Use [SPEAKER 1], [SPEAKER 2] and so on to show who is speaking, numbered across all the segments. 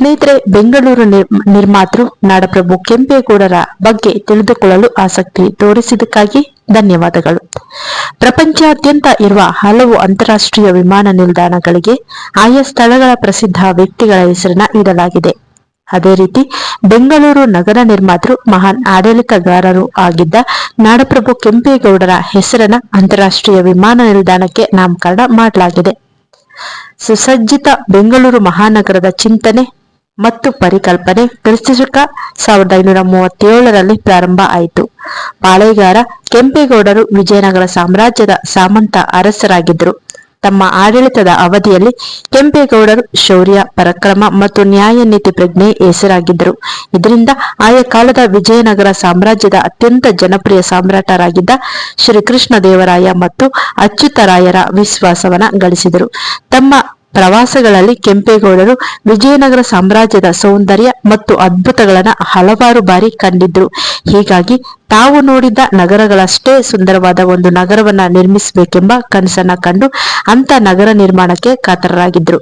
[SPEAKER 1] ಸ್ನೇಹಿತರೆ, ಬೆಂಗಳೂರು ನಿರ್- ನಿರ್ಮಾತೃ ನಾಡಪ್ರಭು ಕೆಂಪೇಗೌಡರ ಬಗ್ಗೆ ತಿಳಿದುಕೊಳ್ಳಲು ಆಸಕ್ತಿ ತೋರಿಸಿದ್ದಕ್ಕಾಗಿ ಧನ್ಯವಾದಗಳು. ಪ್ರಪಂಚಾದ್ಯಂತ ಇರುವ ಹಲವು ಅಂತಾರಾಷ್ಟ್ರೀಯ ವಿಮಾನ ನಿಲ್ದಾಣಗಳಿಗೆ ಆಯಾ ಸ್ಥಳಗಳ ಪ್ರಸಿದ್ಧ ವ್ಯಕ್ತಿಗಳ ಹೆಸರನ್ನ ಇಡಲಾಗಿದೆ. ಅದೇ ರೀತಿ, ಬೆಂಗಳೂರು ನಗರ ನಿರ್ಮಾತೃ ಮಹಾನ್ ಆಡಳಿತಗಾರರು ಆಗಿದ್ದ ನಾಡಪ್ರಭು ಕೆಂಪೇಗೌಡರ ಹೆಸರನ್ನ ಅಂತಾರಾಷ್ಟ್ರೀಯ ವಿಮಾನ ನಿಲ್ದಾಣಕ್ಕೆ ನಾಮಕರಣ ಮಾಡಲಾಗಿದೆ. ಸುಸಜ್ಜಿತ ಬೆಂಗಳೂರು ಮಹಾನಗರದ ಚಿಂತನೆ ಮತ್ತು ಪರಿಕಲ್ಪನೆ ಕ್ರಿಸ್ತಶಕ ಸಾವಿರದ ಐನೂರ ಮೂವತ್ತೇಳರಲ್ಲಿ ಪ್ರಾರಂಭ ಆಯಿತು. ಪಾಳೇಗಾರ ಕೆಂಪೇಗೌಡರು ವಿಜಯನಗರ ಸಾಮ್ರಾಜ್ಯದ ಸಾಮಂತ ಅರಸರಾಗಿದ್ದರು. ತಮ್ಮ ಆಡಳಿತದ ಅವಧಿಯಲ್ಲಿ ಕೆಂಪೇಗೌಡರು ಶೌರ್ಯ, ಪರಾಕ್ರಮ ಮತ್ತು ನ್ಯಾಯ ನೀತಿ ಪ್ರಜ್ಞೆ ಹೆಸರಾಗಿದ್ದರು. ಇದರಿಂದ ಆಯಾ ಕಾಲದ ವಿಜಯನಗರ ಸಾಮ್ರಾಜ್ಯದ ಅತ್ಯಂತ ಜನಪ್ರಿಯ ಸಾಮ್ರಾಟರಾಗಿದ್ದ ಶ್ರೀಕೃಷ್ಣ ದೇವರಾಯ ಮತ್ತು ಅಚ್ಯುತರಾಯರ ವಿಶ್ವಾಸವನ್ನ ಗಳಿಸಿದರು. ತಮ್ಮ ಪ್ರವಾಸಗಳಲ್ಲಿ ಕೆಂಪೇಗೌಡರು ವಿಜಯನಗರ ಸಾಮ್ರಾಜ್ಯದ ಸೌಂದರ್ಯ ಮತ್ತು ಅದ್ಭುತಗಳನ್ನು ಹಲವಾರು ಬಾರಿ ಕಂಡಿದ್ರು. ಹೀಗಾಗಿ ತಾವು ನೋಡಿದ ನಗರಗಳಷ್ಟೇ ಸುಂದರವಾದ ಒಂದು ನಗರವನ್ನ ನಿರ್ಮಿಸಬೇಕೆಂಬ ಕನಸನ್ನ ಕಂಡು ಅಂತ ನಗರ ನಿರ್ಮಾಣಕ್ಕೆ ಕಾತರರಾಗಿದ್ರು.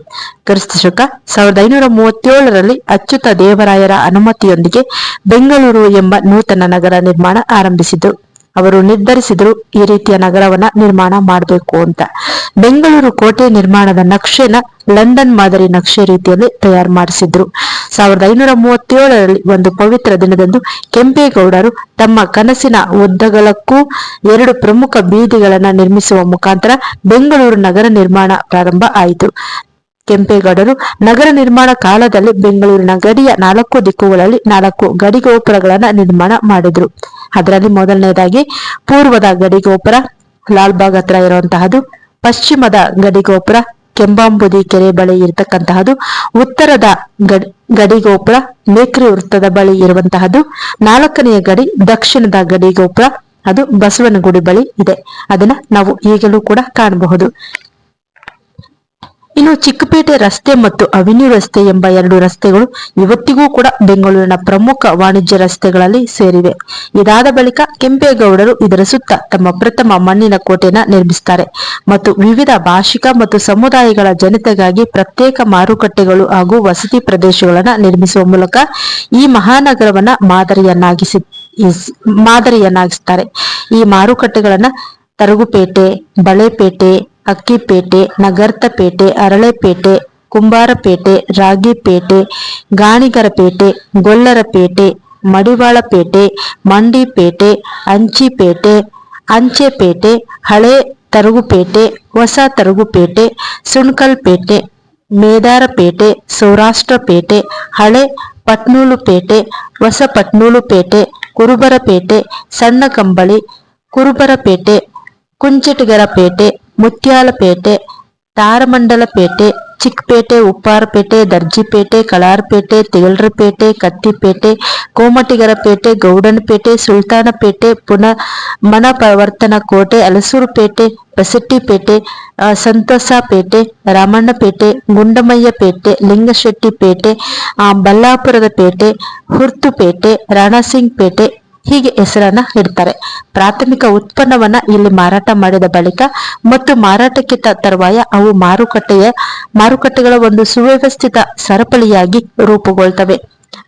[SPEAKER 1] ಕ್ರಿಸ್ತಶಕ ಸಾವಿರದ ಐನೂರ ಮೂವತ್ತೇಳರಲ್ಲಿ ಅಚ್ಯುತ ದೇವರಾಯರ ಅನುಮತಿಯೊಂದಿಗೆ ಬೆಂಗಳೂರು ಎಂಬ ನೂತನ ನಗರ ನಿರ್ಮಾಣ ಆರಂಭಿಸಿದ್ರು. ಅವರು ನಿರ್ಧರಿಸಿದ್ರು, ಈ ರೀತಿಯ ನಗರವನ್ನ ನಿರ್ಮಾಣ ಮಾಡಬೇಕು ಅಂತ. ಬೆಂಗಳೂರು ಕೋಟೆ ನಿರ್ಮಾಣದ ನಕ್ಷೆನ ಲಂಡನ್ ಮಾದರಿ ನಕ್ಷೆ ರೀತಿಯಲ್ಲಿ ತಯಾರು ಮಾಡಿಸಿದ್ರು. ಸಾವಿರದ ಐನೂರ ಮೂವತ್ತೇಳರಲ್ಲಿ ಒಂದು ಪವಿತ್ರ ದಿನದಂದು ಕೆಂಪೇಗೌಡರು ತಮ್ಮ ಕನಸಿನ ಉದ್ದಗಲಕ್ಕೂ ಎರಡು ಪ್ರಮುಖ ಬೀದಿಗಳನ್ನ ನಿರ್ಮಿಸುವ ಮುಖಾಂತರ ಬೆಂಗಳೂರು ನಗರ ನಿರ್ಮಾಣ ಪ್ರಾರಂಭ ಆಯಿತು. ಕೆಂಪೇಗೌಡರು ನಗರ ನಿರ್ಮಾಣ ಕಾಲದಲ್ಲಿ ಬೆಂಗಳೂರಿನ ಗಡಿಯ ನಾಲ್ಕು ದಿಕ್ಕುಗಳಲ್ಲಿ ನಾಲ್ಕು ಗಡಿ ಗೋಪುರಗಳನ್ನು ನಿರ್ಮಾಣ ಮಾಡಿದ್ರು. ಅದರಲ್ಲಿ ಮೊದಲನೇದಾಗಿ ಪೂರ್ವದ ಗಡಿ ಗೋಪುರ ಲಾಲ್ಬಾಗ್ ಹತ್ರ ಇರುವಂತಹದ್ದು, ಪಶ್ಚಿಮದ ಗಡಿ ಗೋಪುರ ಕೆಂಬಾಂಬುದಿ ಕೆರೆ ಬಳಿ ಇರತಕ್ಕಂತಹದ್ದು, ಉತ್ತರದ ಗಡಿ ಗೋಪುರ ಮೇಕ್ರಿ ವೃತ್ತದ ಬಳಿ ಇರುವಂತಹದ್ದು, ನಾಲ್ಕನೆಯ ಗಡಿ ದಕ್ಷಿಣದ ಗಡಿ ಗೋಪುರ ಅದು ಬಸವನಗುಡಿ ಬಳಿ ಇದೆ. ಅದನ್ನ ನಾವು ಈಗಲೂ ಕೂಡ ಕಾಣಬಹುದು. ಇನ್ನು ಚಿಕ್ಕಪೇಟೆ ರಸ್ತೆ ಮತ್ತು ಅವೆನ್ಯೂ ರಸ್ತೆ ಎಂಬ ಎರಡು ರಸ್ತೆಗಳು ಇವತ್ತಿಗೂ ಕೂಡ ಬೆಂಗಳೂರಿನ ಪ್ರಮುಖ ವಾಣಿಜ್ಯ ರಸ್ತೆಗಳಲ್ಲಿ ಸೇರಿವೆ. ಇದಾದ ಬಳಿಕ ಕೆಂಪೇಗೌಡರು ಇದರ ಸುತ್ತ ತಮ್ಮ ಪ್ರಥಮ ಮಣ್ಣಿನ ಕೋಟೆನ ನಿರ್ಮಿಸುತ್ತಾರೆ ಮತ್ತು ವಿವಿಧ ಭಾಷಿಕ ಮತ್ತು ಸಮುದಾಯಗಳ ಜನತೆಗಾಗಿ ಪ್ರತ್ಯೇಕ ಮಾರುಕಟ್ಟೆಗಳು ಹಾಗೂ ವಸತಿ ಪ್ರದೇಶಗಳನ್ನು ನಿರ್ಮಿಸುವ ಮೂಲಕ ಈ ಮಹಾನಗರವನ್ನ ಮಾದರಿಯನ್ನಾಗಿಸಿ ಮಾದರಿಯನ್ನಾಗಿಸುತ್ತಾರೆ ಈ ಮಾರುಕಟ್ಟೆಗಳನ್ನ ತರಗುಪೇಟೆ, ಬಳೆಪೇಟೆ, ಅಕ್ಕಿಪೇಟೆ ನಗರ್ತಪೇಟೆ ಅರಳೆಪೇಟೆ, ಕುಂಬಾರಪೇಟೆ, ರಾಗಿಪೇಟೆ, ಗಾಣಿಗರಪೇಟೆ, ಗೊಲ್ಲರಪೇಟೆ, ಮಡಿವಾಳಪೇಟೆ, ಮಂಡಿಪೇಟೆ, ಅಂಚಿಪೇಟೆ, ಅಂಚೆಪೇಟೆ, ಹಳೆ ತರಗುಪೇಟೆ, ಹೊಸ ತರಗುಪೇಟೆ, ಸುಣ್ಕಲ್ಪೇಟೆ, ಮೇದಾರಪೇಟೆ, ಸೌರಾಷ್ಟ್ರಪೇಟೆ, ಹಳೆ ಪಟ್ನೂಲುಪೇಟೆ, ಹೊಸ ಪಟ್ನೂಲುಪೇಟೆ, ಕುರುಬರಪೇಟೆ, ಸಣ್ಣ ಕಂಬಳಿ, ಕುರುಬರಪೇಟೆ ಕುಂಚಿಟಿಗರಪೇಟೆ ಮುತ್ಯಾಲಪೇಟೆ ತಾರಮಂಡಲಪೇಟೆ ಚಿಕ್ಕಪೇಟೆ ಉಪ್ಪಾರಪೇಟೆ ದರ್ಜಿಪೇಟೆ ಕಳಾರ್ಪೇಟೆ ತಿಗಲ್ರಪೇಟೆ ಕತ್ತಿಪೇಟೆ ಕೋಮಟಿಗರಪೇಟೆ ಗೌಡನಪೇಟೆ ಸುಲ್ತಾನಪೇಟೆ ಪುನಃ ಮನಪವರ್ತನ ಕೋಟೆ ಅಲಸೂರುಪೇಟೆ ಬಸಟ್ಟಿಪೇಟೆ ಆ, ಸಂತಸಪೇಟೆ ರಾಮಣ್ಣಪೇಟೆ ಗುಂಡಮಯ್ಯಪೇಟೆ ಲಿಂಗಶೆಟ್ಟಿಪೇಟೆ ಆ, ಬಲ್ಲಾಪುರದ ಪೇಟೆ ಹುರ್ತುಪೇಟೆ ರಾಣಾಸಿಂಗ್ ಪೇಟೆ ಹೀಗೆ ಹೆಸರನ್ನ ಇಡ್ತಾರೆ. ಪ್ರಾಥಮಿಕ ಉತ್ಪನ್ನವನ್ನ ಇಲ್ಲಿ ಮಾರಾಟ ಮಾಡಿದ ಬಳಿಕ ಮತ್ತು ಮಾರಾಟಕ್ಕೆ ತರುವಾಯ ಅವು ಮಾರುಕಟ್ಟೆಯ, ಮಾರುಕಟ್ಟೆಗಳ ಒಂದು ಸುವ್ಯವಸ್ಥಿತ ಸರಪಳಿಯಾಗಿ ರೂಪುಗೊಳ್ತವೆ.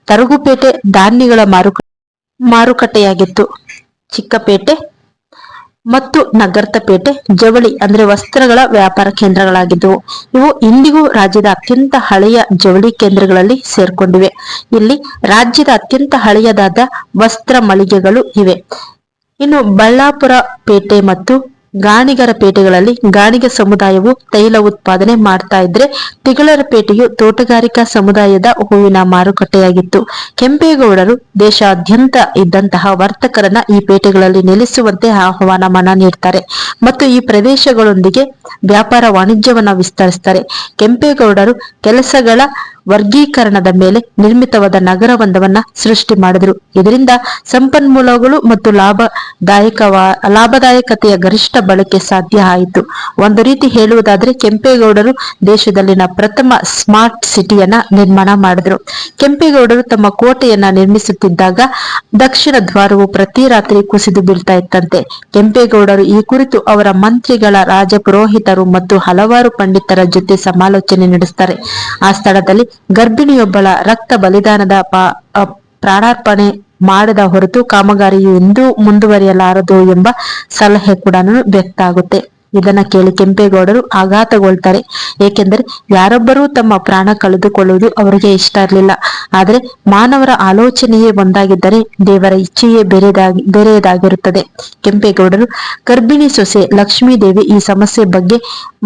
[SPEAKER 1] ತರಗುಪೇಟೆ ಧಾನ್ಯಗಳ ಮಾರುಕ, ಮಾರುಕಟ್ಟೆಯಾಗಿತ್ತು. ಚಿಕ್ಕಪೇಟೆ ಮತ್ತು ನಗರ್ತಪೇಟೆ, ಜವಳಿ ಅಂದ್ರೆ ವಸ್ತ್ರಗಳ ವ್ಯಾಪಾರ ಕೇಂದ್ರಗಳಾಗಿದ್ದವು. ಇವು ಇಂದಿಗೂ ರಾಜ್ಯದ ಅತ್ಯಂತ ಹಳೆಯ ಜವಳಿ ಕೇಂದ್ರಗಳಲ್ಲಿ ಸೇರ್ಕೊಂಡಿವೆ. ಇಲ್ಲಿ ರಾಜ್ಯದ ಅತ್ಯಂತ ಹಳೆಯದಾದ ವಸ್ತ್ರ ಮಳಿಗೆಗಳು ಇವೆ. ಇನ್ನು ಬಳ್ಳಾಪುರ ಪೇಟೆ ಮತ್ತು ಗಾಣಿಗರ ಪೇಟೆಗಳಲ್ಲಿ ಗಾಣಿಗ ಸಮುದಾಯವು ತೈಲ ಉತ್ಪಾದನೆ ಮಾಡ್ತಾ ಇದ್ರೆ ತಿಗಳರ ಪೇಟೆಯು ತೋಟಗಾರಿಕಾ ಸಮುದಾಯದ ಹೂವಿನ ಮಾರುಕಟ್ಟೆಯಾಗಿತ್ತು. ಕೆಂಪೇಗೌಡರು ದೇಶಾದ್ಯಂತ ಇದ್ದಂತಹ ವರ್ತಕರನ್ನ ಈ ಪೇಟೆಗಳಲ್ಲಿ ನೆಲೆಸುವಂತೆ ಮನ ನೀಡ್ತಾರೆ ಮತ್ತು ಈ ಪ್ರದೇಶಗಳೊಂದಿಗೆ ವ್ಯಾಪಾರ ವಾಣಿಜ್ಯವನ್ನ ವಿಸ್ತರಿಸ್ತಾರೆ. ಕೆಂಪೇಗೌಡರು ಕೆಲಸಗಳ ವರ್ಗೀಕರಣದ ಮೇಲೆ ನಿರ್ಮಿತವಾದ ನಗರವೊಂದವನ್ನ ಸೃಷ್ಟಿ ಮಾಡಿದ್ರು. ಇದರಿಂದ ಸಂಪನ್ಮೂಲಗಳು ಮತ್ತು ಲಾಭದಾಯಕವ ಲಾಭದಾಯಕತೆಯ ಗರಿಷ್ಠ ಬಳಕೆ ಸಾಧ್ಯ ಆಯಿತು. ಒಂದು ರೀತಿ ಹೇಳುವುದಾದ್ರೆ ಕೆಂಪೇಗೌಡರು ದೇಶದಲ್ಲಿನ ಪ್ರಥಮ ಸ್ಮಾರ್ಟ್ ಸಿಟಿಯನ್ನ ನಿರ್ಮಾಣ ಮಾಡಿದ್ರು. ಕೆಂಪೇಗೌಡರು ತಮ್ಮ ಕೋಟೆಯನ್ನ ನಿರ್ಮಿಸುತ್ತಿದ್ದಾಗ ದಕ್ಷಿಣ ದ್ವಾರವು ಪ್ರತಿ ರಾತ್ರಿ ಕುಸಿದು ಬೀಳ್ತಾ ಇತ್ತಂತೆ. ಕೆಂಪೇಗೌಡರು ಈ ಕುರಿತು ಅವರ ಮಂತ್ರಿಗಳ, ರಾಜಪುರೋಹಿತರು ಮತ್ತು ಹಲವಾರು ಪಂಡಿತರ ಜೊತೆ ಸಮಾಲೋಚನೆ ನಡೆಸ್ತಾರೆ. ಆ ಸ್ಥಳದಲ್ಲಿ ಗರ್ಭಿಣಿಯೊಬ್ಬಳ ರಕ್ತ ಬಲಿದಾನದ ಪ್ರಾಣಾರ್ಪಣೆ ಮಾಡದ ಹೊರತು ಕಾಮಗಾರಿಯು ಎಂದೂ ಮುಂದುವರಿಯಲಾರದು ಎಂಬ ಸಲಹೆ ಕೂಡ ವ್ಯಕ್ತ ಆಗುತ್ತೆ. ಇದನ್ನ ಕೇಳಿ ಕೆಂಪೇಗೌಡರು ಆಘಾತಗೊಳ್ತಾರೆ. ಏಕೆಂದರೆ ಯಾರೊಬ್ಬರೂ ತಮ್ಮ ಪ್ರಾಣ ಕಳೆದುಕೊಳ್ಳುವುದು ಅವರಿಗೆ ಇಷ್ಟ ಇರಲಿಲ್ಲ. ಆದರೆ ಮಾನವರ ಆಲೋಚನೆಯೇ ಒಂದಾಗಿದ್ದರೆ ದೇವರ ಇಚ್ಛೆಯೇ ಬೇರೆದಾಗಿ, ಬೇರೆಯದಾಗಿರುತ್ತದೆ. ಕೆಂಪೇಗೌಡರು, ಗರ್ಭಿಣಿ ಸೊಸೆ ಲಕ್ಷ್ಮೀದೇವಿ ಈ ಸಮಸ್ಯೆ ಬಗ್ಗೆ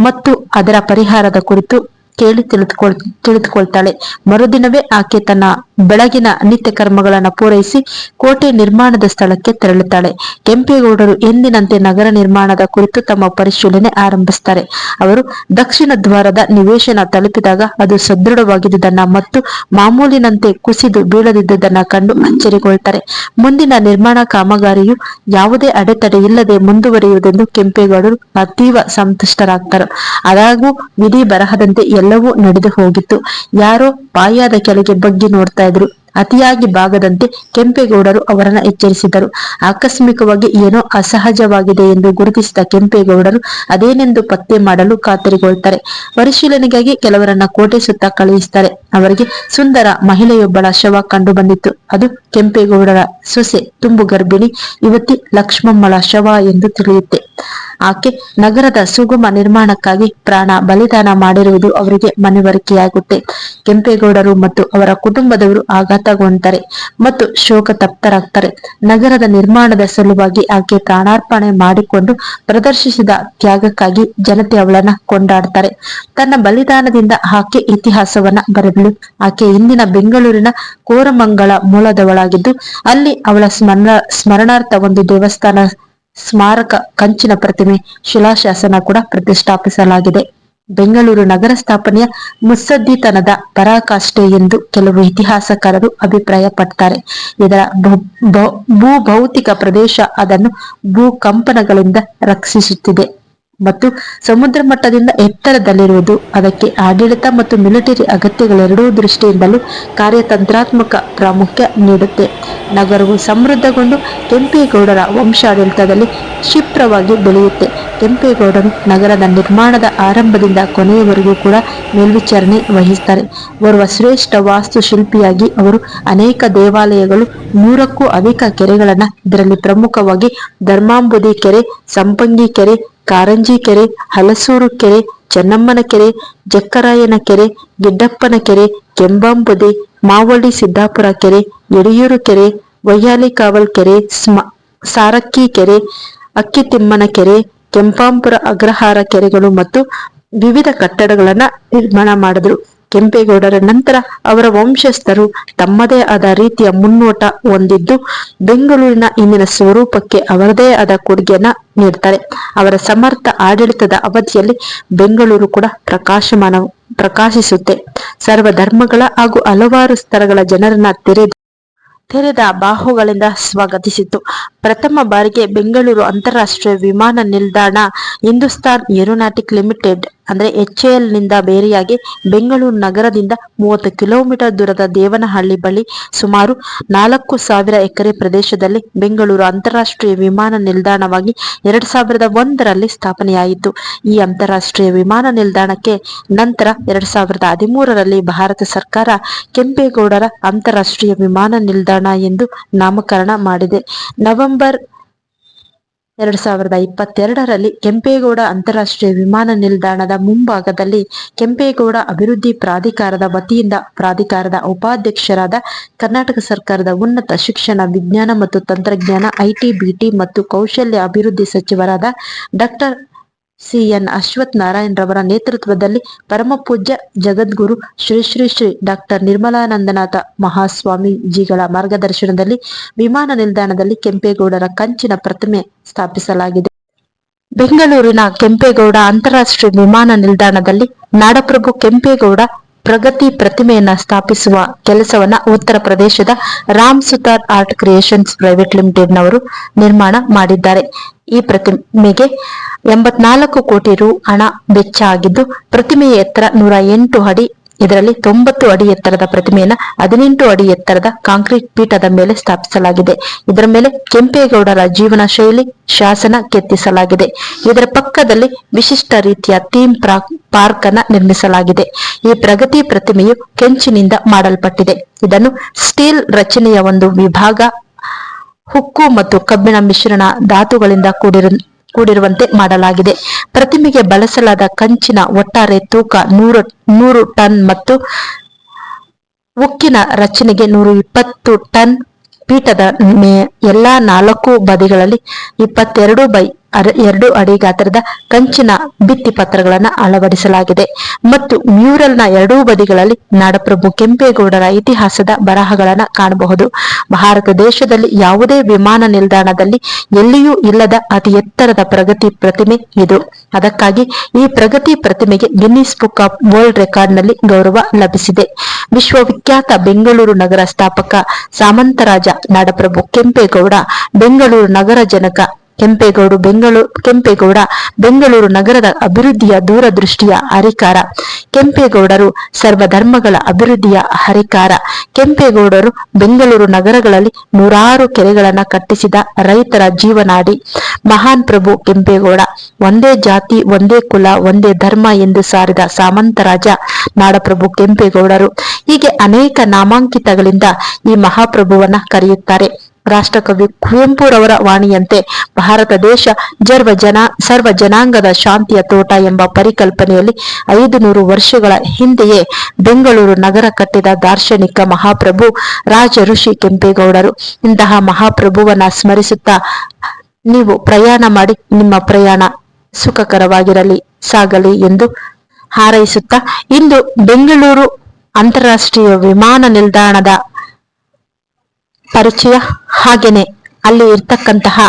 [SPEAKER 1] ಮತ್ತು ಅದರ ಪರಿಹಾರದ ಕುರಿತು ಕೇಳಿ ತಿಳಿದುಕೊಳ್, ತಿಳಿದುಕೊಳ್ತಾಳೆ. ಮರುದಿನವೇ ಆಕೆ ತನ್ನ ಬೆಳಗಿನ ನಿತ್ಯ ಕರ್ಮಗಳನ್ನು ಪೂರೈಸಿ ಕೋಟೆ ನಿರ್ಮಾಣದ ಸ್ಥಳಕ್ಕೆ ತೆರಳುತ್ತಾಳೆ. ಕೆಂಪೇಗೌಡರು ಎಂದಿನಂತೆ ನಗರ ನಿರ್ಮಾಣದ ಕುರಿತು ತಮ್ಮ ಪರಿಶೀಲನೆ ಆರಂಭಿಸ್ತಾರೆ. ಅವರು ದಕ್ಷಿಣ ದ್ವಾರದ ನಿವೇಶನ ತಲುಪಿದಾಗ ಅದು ಸದೃಢವಾಗಿದ್ದುದನ್ನ ಮತ್ತು ಮಾಮೂಲಿನಂತೆ ಕುಸಿದು ಬೀಳದಿದ್ದುದನ್ನ ಕಂಡು ಅಚ್ಚರಿಗೊಳ್ತಾರೆ. ಮುಂದಿನ ನಿರ್ಮಾಣ ಕಾಮಗಾರಿಯು ಯಾವುದೇ ಅಡೆತಡೆ ಇಲ್ಲದೆ ಮುಂದುವರಿಯುವುದೆಂದು ಕೆಂಪೇಗೌಡರು ಅತೀವ ಸಂತುಷ್ಟರಾಗ್ತಾರೆ. ಆದಾಗೂ ವಿಧಿ ಬರಹದಂತೆ ಎಲ್ಲವೂ ನಡೆದು ಹೋಗಿತ್ತು. ಯಾರೋ ಪಾಯಾದ ಕೆಳಗೆ ಬಗ್ಗಿ ನೋಡ್ತಾ ಇದ್ರು. ಅತಿಯಾಗಿ ಬಾಗದಂತೆ ಕೆಂಪೇಗೌಡರು ಅವರನ್ನ ಎಚ್ಚರಿಸಿದರು. ಆಕಸ್ಮಿಕವಾಗಿ ಏನೋ ಅಸಹಜವಾಗಿದೆ ಎಂದು ಗುರುತಿಸಿದ ಕೆಂಪೇಗೌಡರು ಅದೇನೆಂದು ಪತ್ತೆ ಮಾಡಲು ಖಾತರಿಗೊಳ್ತಾರೆ ಪರಿಶೀಲನೆಗಾಗಿ ಕೆಲವರನ್ನ ಕೋಟೆ ಸುತ್ತ ಕಳುಹಿಸ್ತಾರೆ. ಅವರಿಗೆ ಸುಂದರ ಮಹಿಳೆಯೊಬ್ಬಳ ಶವ ಕಂಡು ಬಂದಿತ್ತು ಅದು ಕೆಂಪೇಗೌಡರ ಸೊಸೆ ತುಂಬು ಗರ್ಭಿಣಿ, ಯುವತಿ ಲಕ್ಷ್ಮಮ್ಮಳ ಶವ ಎಂದು ತಿಳಿಯುತ್ತೆ. ಆಕೆ ನಗರದ ಸುಗಮ ನಿರ್ಮಾಣಕ್ಕಾಗಿ ಪ್ರಾಣ ಬಲಿದಾನ ಮಾಡಿರುವುದು ಅವರಿಗೆ ಮನವರಿಕೆಯಾಗುತ್ತೆ. ಕೆಂಪೇಗೌಡರು ಮತ್ತು ಅವರ ಕುಟುಂಬದವರು ಆಘಾತಗೊಂಡರೆ ಮತ್ತು ಶೋಕ ತಪ್ತರಾಗ್ತಾರೆ ನಗರದ ನಿರ್ಮಾಣದ ಸಲುವಾಗಿ ಆಕೆ ಪ್ರಾಣಾರ್ಪಣೆ ಮಾಡಿಕೊಂಡು ಪ್ರದರ್ಶಿಸಿದ ತ್ಯಾಗಕ್ಕಾಗಿ ಜನತೆ ಅವಳನ್ನ ಕೊಂಡಾಡ್ತಾರೆ. ತನ್ನ ಬಲಿದಾನದಿಂದ ಆಕೆ ಇತಿಹಾಸವನ್ನ ಬರೆದಳು. ಆಕೆ ಇಂದಿನ ಬೆಂಗಳೂರಿನ ಕೋರಮಂಗಳ ಮೂಲದವಳಾಗಿದ್ದು, ಅಲ್ಲಿ ಅವಳ ಸ್ಮರಣ ಸ್ಮರಣಾರ್ಥ ಒಂದು ದೇವಸ್ಥಾನ ಸ್ಮಾರಕ ಕಂಚಿನ ಪ್ರತಿಮೆ ಶಿಲಾಶಾಸನ ಕೂಡ ಪ್ರತಿಷ್ಠಾಪಿಸಲಾಗಿದೆ. ಬೆಂಗಳೂರು ನಗರ ಸ್ಥಾಪನೆಯ ಮುತ್ಸದ್ದಿತನದ ಪರಾಕಾಷ್ಠೆ ಎಂದು ಕೆಲವು ಇತಿಹಾಸಕಾರರು ಅಭಿಪ್ರಾಯ ಪಡ್ತಾರೆ ಇದರ ಭೂ- ಭೌತಿಕ ಪ್ರದೇಶ ಅದನ್ನು ಭೂಕಂಪನಗಳಿಂದ ರಕ್ಷಿಸುತ್ತಿದೆ. ಮತ್ತು ಸಮುದ್ರ ಮಟ್ಟದಿಂದ ಎತ್ತರದಲ್ಲಿರುವುದು, ಅದಕ್ಕೆ ಆಡಳಿತ ಮತ್ತು ಮಿಲಿಟರಿ ಅಗತ್ಯಗಳೆರಡೂ ದೃಷ್ಟಿಯಿಂದಲೂ ಕಾರ್ಯತಂತ್ರಾತ್ಮಕ ಪ್ರಾಮುಖ್ಯ ನೀಡುತ್ತೆ. ನಗರವು ಸಮೃದ್ಧಗೊಂಡು ಕೆಂಪೇಗೌಡರ ವಂಶಾಡಳಿತದಲ್ಲಿ ಕ್ಷಿಪ್ರವಾಗಿ ಬೆಳೆಯುತ್ತೆ. ಕೆಂಪೇಗೌಡರು ನಗರದ ನಿರ್ಮಾಣದ ಆರಂಭದಿಂದ ಕೊನೆಯವರೆಗೂ ಕೂಡ ಮೇಲ್ವಿಚಾರಣೆ ವಹಿಸ್ತಾರೆ. ಓರ್ವ ಶ್ರೇಷ್ಠ ವಾಸ್ತುಶಿಲ್ಪಿಯಾಗಿ ಅವರು ಅನೇಕ ದೇವಾಲಯಗಳು, ನೂರಕ್ಕೂ ಅಧಿಕ ಕೆರೆಗಳನ್ನ ಇದರಲ್ಲಿ ಪ್ರಮುಖವಾಗಿ ಧರ್ಮಾಂಬುದಿ ಕೆರೆ, ಸಂಪಂಗಿ ಕೆರೆ, ಕಾರಂಜಿ ಕೆರೆ, ಹಲಸೂರು ಕೆರೆ, ಚೆನ್ನಮ್ಮನ ಕೆರೆ, ಜಕ್ಕರಾಯನ ಕೆರೆ, ಗಿಡ್ಡಪ್ಪನ ಕೆರೆ, ಕೆಂಬಾಂಬುದಿ, ಮಾವಳ್ಳಿ ಸಿದ್ದಾಪುರ ಕೆರೆ, ಯಡಿಯೂರು ಕೆರೆ ವೈಯಾಲಿ ಕಾವಲ್ ಕೆರೆ, ಸ್ಮ, ಸಾರಕ್ಕಿ ಕೆರೆ ಅಕ್ಕಿತಿಮ್ಮನ ಕೆರೆ, ಕೆಂಪಾಂಪುರ ಅಗ್ರಹಾರ ಕೆರೆಗಳು ಮತ್ತು ವಿವಿಧ ಕಟ್ಟಡಗಳನ್ನ ನಿರ್ಮಾಣ ಮಾಡಿದ್ರು. ಕೆಂಪೇಗೌಡರ ನಂತರ ಅವರ ವಂಶಸ್ಥರು ತಮ್ಮದೇ ಆದ ರೀತಿಯ ಮುನ್ನೋಟ ಹೊಂದಿದ್ದು, ಬೆಂಗಳೂರಿನ ಇಂದಿನ ಸ್ವರೂಪಕ್ಕೆ ಅವರದೇ ಆದ ಕೊಡುಗೆಯನ್ನ ನೀಡ್ತಾರೆ. ಅವರ ಸಮರ್ಥ ಆಡಳಿತದ ಅವಧಿಯಲ್ಲಿ ಬೆಂಗಳೂರು ಕೂಡ ಪ್ರಕಾಶಮಾನ, ಪ್ರಕಾಶಿಸುತ್ತೆ. ಸರ್ವ ಧರ್ಮಗಳ ಹಾಗೂ ಹಲವಾರು ಸ್ಥಳಗಳ ಜನರನ್ನ ತೆರೆದು, ತೆರೆದ ಬಾಹುಗಳಿಂದ ಸ್ವಾಗತಿಸಿತು ಪ್ರಥಮ ಬಾರಿಗೆ ಬೆಂಗಳೂರು ಅಂತಾರಾಷ್ಟ್ರೀಯ ವಿಮಾನ ನಿಲ್ದಾಣ ಹಿಂದೂಸ್ತಾನ್ ಏರೋನಾಟಿಕ್ ಲಿಮಿಟೆಡ್, ಅಂದ್ರೆ ಎಚ್ನಿಂದ ಬೇರೆಯಾಗಿ ಬೆಂಗಳೂರು ನಗರದಿಂದ ಮೂವತ್ತು ಕಿಲೋಮೀಟರ್ ದೂರದ ದೇವನಹಳ್ಳಿ ಬಳಿ ಸುಮಾರು ನಾಲ್ಕು ಸಾವಿರ ಎಕರೆ ಪ್ರದೇಶದಲ್ಲಿ ಬೆಂಗಳೂರು ಅಂತಾರಾಷ್ಟ್ರೀಯ ವಿಮಾನ ನಿಲ್ದಾಣವಾಗಿ ಎರಡ್ ಸಾವಿರದ ಒಂದರಲ್ಲಿ ಸ್ಥಾಪನೆಯಾಯಿತು. ಈ ಅಂತಾರಾಷ್ಟ್ರೀಯ ವಿಮಾನ ನಿಲ್ದಾಣಕ್ಕೆ ನಂತರ ಎರಡ್ ಸಾವಿರದ ಹದಿಮೂರರಲ್ಲಿ ಭಾರತ ಸರ್ಕಾರ ಕೆಂಪೇಗೌಡರ ಅಂತಾರಾಷ್ಟ್ರೀಯ ವಿಮಾನ ನಿಲ್ದಾಣ ಎಂದು ನಾಮಕರಣ ಮಾಡಿದೆ. ನವೆಂಬರ್ ಎರಡ್ ಸಾವಿರದ ಇಪ್ಪತ್ತೆರಡರಲ್ಲಿ ಕೆಂಪೇಗೌಡ ಅಂತಾರಾಷ್ಟ್ರೀಯ ವಿಮಾನ ನಿಲ್ದಾಣದ ಮುಂಭಾಗದಲ್ಲಿ ಕೆಂಪೇಗೌಡ ಅಭಿವೃದ್ಧಿ ಪ್ರಾಧಿಕಾರದ ವತಿಯಿಂದ ಪ್ರಾಧಿಕಾರದ ಉಪಾಧ್ಯಕ್ಷರಾದ ಕರ್ನಾಟಕ ಸರ್ಕಾರದ ಉನ್ನತ ಶಿಕ್ಷಣ, ವಿಜ್ಞಾನ ಮತ್ತು ತಂತ್ರಜ್ಞಾನ ಐಟಿ ಬಿಟಿ ಮತ್ತು ಕೌಶಲ್ಯ ಅಭಿವೃದ್ಧಿ ಸಚಿವರಾದ doctor C N Ashwath Narayan ರವರ ನೇತೃತ್ವದಲ್ಲಿ ಪರಮಪೂಜ್ಯ ಜಗದ್ಗುರು ಶ್ರೀ ಶ್ರೀ ಶ್ರೀ ಡಾಕ್ಟರ್ ನಿರ್ಮಲಾನಂದನಾಥ ಮಹಾಸ್ವಾಮೀಜಿಗಳ ಮಾರ್ಗದರ್ಶನದಲ್ಲಿ ವಿಮಾನ ನಿಲ್ದಾಣದಲ್ಲಿ ಕೆಂಪೇಗೌಡರ ಕಂಚಿನ ಪ್ರತಿಮೆ ಸ್ಥಾಪಿಸಲಾಗಿದೆ. ಬೆಂಗಳೂರಿನ ಕೆಂಪೇಗೌಡ ಅಂತಾರಾಷ್ಟ್ರೀಯ ವಿಮಾನ ನಿಲ್ದಾಣದಲ್ಲಿ ನಾಡಪ್ರಭು ಕೆಂಪೇಗೌಡ ಪ್ರಗತಿ ಪ್ರತಿಮೆಯನ್ನ ಸ್ಥಾಪಿಸುವ ಕೆಲಸವನ್ನ ಉತ್ತರ ಪ್ರದೇಶದ Ram Sutar art creations private limited ನವರು ನಿರ್ಮಾಣ ಮಾಡಿದ್ದಾರೆ. ಈ ಪ್ರತಿಮೆಗೆ ಎಂಬತ್ನಾಲ್ಕು ಕೋಟಿ ರು ಹಣ ವೆಚ್ಚ ಆಗಿದ್ದು, ಪ್ರತಿಮೆಯ ಎತ್ತರ ನೂರ ಎಂಟು ಅಡಿ ಇದರಲ್ಲಿ ತೊಂಬತ್ತು ಅಡಿ ಎತ್ತರದ ಪ್ರತಿಮೆಯನ್ನ ಹದಿನೆಂಟು ಅಡಿ ಎತ್ತರದ ಕಾಂಕ್ರೀಟ್ ಪೀಠದ ಮೇಲೆ ಸ್ಥಾಪಿಸಲಾಗಿದೆ. ಇದರ ಮೇಲೆ ಕೆಂಪೇಗೌಡರ ಜೀವನ ಶೈಲಿ ಶಾಸನ ಕೆತ್ತಿಸಲಾಗಿದೆ. ಇದರ ಪಕ್ಕದಲ್ಲಿ ವಿಶಿಷ್ಟ ರೀತಿಯ ಥೀಮ್ ಪಾರ್ಕ್ ಅನ್ನ ನಿರ್ಮಿಸಲಾಗಿದೆ. ಈ ಪ್ರಗತಿ ಪ್ರತಿಮೆಯು ಕೆಂಚಿನಿಂದ ಮಾಡಲ್ಪಟ್ಟಿದೆ. ಇದನ್ನು ಸ್ಟೀಲ್ ರಚನೆಯ ಒಂದು ವಿಭಾಗ, ಹುಕ್ಕು ಮತ್ತು ಕಬ್ಬಿಣ ಮಿಶ್ರಣ ಧಾತುಗಳಿಂದ ಕೂಡಿರು ಕೂಡಿರುವಂತೆ ಮಾಡಲಾಗಿದೆ. ಪ್ರತಿಮೆಗೆ ಬಳಸಲಾದ ಕಂಚಿನ ಒಟ್ಟಾರೆ ತೂಕ ನೂರು ನೂರು ಟನ್ ಮತ್ತು ಉಕ್ಕಿನ ರಚನೆಗೆ ನೂರ ಇಪ್ಪತ್ತು ಟನ್ ಪೀಠದ ಎಲ್ಲಾ ನಾಲ್ಕು ಬದಿಗಳಲ್ಲಿ ಇಪ್ಪತ್ತೆರಡು ಬೈ ಎರಡು ಅಡಿ ಗಾತ್ರದ ಕಂಚಿನ ಭಿತ್ತಿ ಪತ್ರಗಳನ್ನು ಅಳವಡಿಸಲಾಗಿದೆ. ಮತ್ತು ಮ್ಯೂರಲ್ನ ಎರಡೂ ಬದಿಗಳಲ್ಲಿ ನಾಡಪ್ರಭು ಕೆಂಪೇಗೌಡರ ಇತಿಹಾಸದ ಬರಹಗಳನ್ನು ಕಾಣಬಹುದು. ಭಾರತ ದೇಶದಲ್ಲಿ ಯಾವುದೇ ವಿಮಾನ ನಿಲ್ದಾಣದಲ್ಲಿ ಎಲ್ಲಿಯೂ ಇಲ್ಲದ ಅತಿ ಎತ್ತರದ ಪ್ರಗತಿ ಪ್ರತಿಮೆ ಇದು. ಅದಕ್ಕಾಗಿ ಈ ಪ್ರಗತಿ ಪ್ರತಿಮೆಗೆ ಗಿನ್ನಿಸ್ ಬುಕ್ ಆಫ್ ವರ್ಲ್ಡ್ ರೆಕಾರ್ಡ್ನಲ್ಲಿ ಗೌರವ ಲಭಿಸಿದೆ. ವಿಶ್ವವಿಖ್ಯಾತ ಬೆಂಗಳೂರು ನಗರ ಸ್ಥಾಪಕ ಸಾಮಂತರಾಜ ನಾಡಪ್ರಭು ಕೆಂಪೇಗೌಡ, ಬೆಂಗಳೂರು ನಗರ ಜನಕ ಕೆಂಪೇಗೌಡ ಬೆಂಗಳೂರು ಕೆಂಪೇಗೌಡ, ಬೆಂಗಳೂರು ನಗರದ ಅಭಿವೃದ್ಧಿಯ ದೂರದೃಷ್ಟಿಯ ಹರಿಕಾರ. ಕೆಂಪೇಗೌಡರು ಸರ್ವಧರ್ಮಗಳ ಅಭಿವೃದ್ಧಿಯ ಹರಿಕಾರ. ಕೆಂಪೇಗೌಡರು ಬೆಂಗಳೂರು ನಗರಗಳಲ್ಲಿ ನೂರಾರು ಕೆರೆಗಳನ್ನ ಕಟ್ಟಿಸಿದ ರೈತರ ಜೀವನಾಡಿ. ಮಹಾನ್ ಪ್ರಭು ಕೆಂಪೇಗೌಡ, ಒಂದೇ ಜಾತಿ, ಒಂದೇ ಕುಲ, ಒಂದೇ ಧರ್ಮ ಎಂದು ಸಾರಿದ ಸಾಮಂತರಾಜ ನಾಡಪ್ರಭು ಕೆಂಪೇಗೌಡರು. ಹೀಗೆ ಅನೇಕ ನಾಮಾಂಕಿತಗಳಿಂದ ಈ ಮಹಾಪ್ರಭುವನ್ನ ಕರೆಯುತ್ತಾರೆ. ರಾಷ್ಟ್ರಕವಿ ಕುವೆಂಪುರವರ ವಾಣಿಯಂತೆ ಭಾರತ ದೇಶ ಜರ್ವ ಜನ, ಸರ್ವ ಜನಾಂಗದ ಶಾಂತಿಯ ತೋಟ ಎಂಬ ಪರಿಕಲ್ಪನೆಯಲ್ಲಿ ಐದು ನೂರು ವರ್ಷಗಳ ಹಿಂದೆಯೇ ಬೆಂಗಳೂರು ನಗರ ಕಟ್ಟಿದ ದಾರ್ಶನಿಕ ಮಹಾಪ್ರಭು ರಾಜ ಋಷಿ ಕೆಂಪೇಗೌಡರು ಇಂತಹ ಮಹಾಪ್ರಭುವನ್ನ ಸ್ಮರಿಸುತ್ತಾ ನೀವು ಪ್ರಯಾಣ ಮಾಡಿ ನಿಮ್ಮ ಪ್ರಯಾಣ ಸುಖಕರವಾಗಿರಲಿ, ಸಾಗಲಿ ಎಂದು ಹಾರೈಸುತ್ತಾ ಇಂದು ಬೆಂಗಳೂರು ಅಂತಾರಾಷ್ಟ್ರೀಯ ವಿಮಾನ ನಿಲ್ದಾಣದ ಪರಿಚಯ ಹಾಗೇನೆ ಅಲ್ಲಿ ಇರ್ತಕ್ಕಂತಹ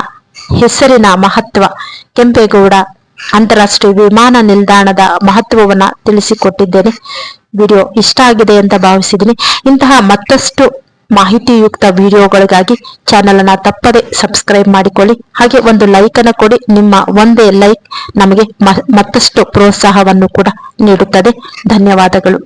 [SPEAKER 1] ಹೆಸರಿನ ಮಹತ್ವ ಕೆಂಪೇಗೌಡ ಅಂತಾರಾಷ್ಟ್ರೀಯ ವಿಮಾನ ನಿಲ್ದಾಣದ ಮಹತ್ವವನ್ನ ತಿಳಿಸಿಕೊಟ್ಟಿದ್ದೇನೆ. ವಿಡಿಯೋ ಇಷ್ಟ ಆಗಿದೆ ಅಂತ ಭಾವಿಸಿದ್ದೀನಿ. ಇಂತಹ ಮತ್ತಷ್ಟು ಮಾಹಿತಿಯುಕ್ತ ವಿಡಿಯೋಗಳಿಗಾಗಿ ಚಾನೆಲ್ ಅನ್ನ ತಪ್ಪದೆ ಸಬ್ಸ್ಕ್ರೈಬ್ ಮಾಡಿಕೊಳ್ಳಿ. ಹಾಗೆ ಒಂದು ಲೈಕ್ ಕೊಡಿ. ನಿಮ್ಮ ಒಂದೇ ಲೈಕ್ ನಮಗೆ ಮತ್ತಷ್ಟು ಪ್ರೋತ್ಸಾಹವನ್ನು ಕೂಡ ನೀಡುತ್ತದೆ. ಧನ್ಯವಾದಗಳು.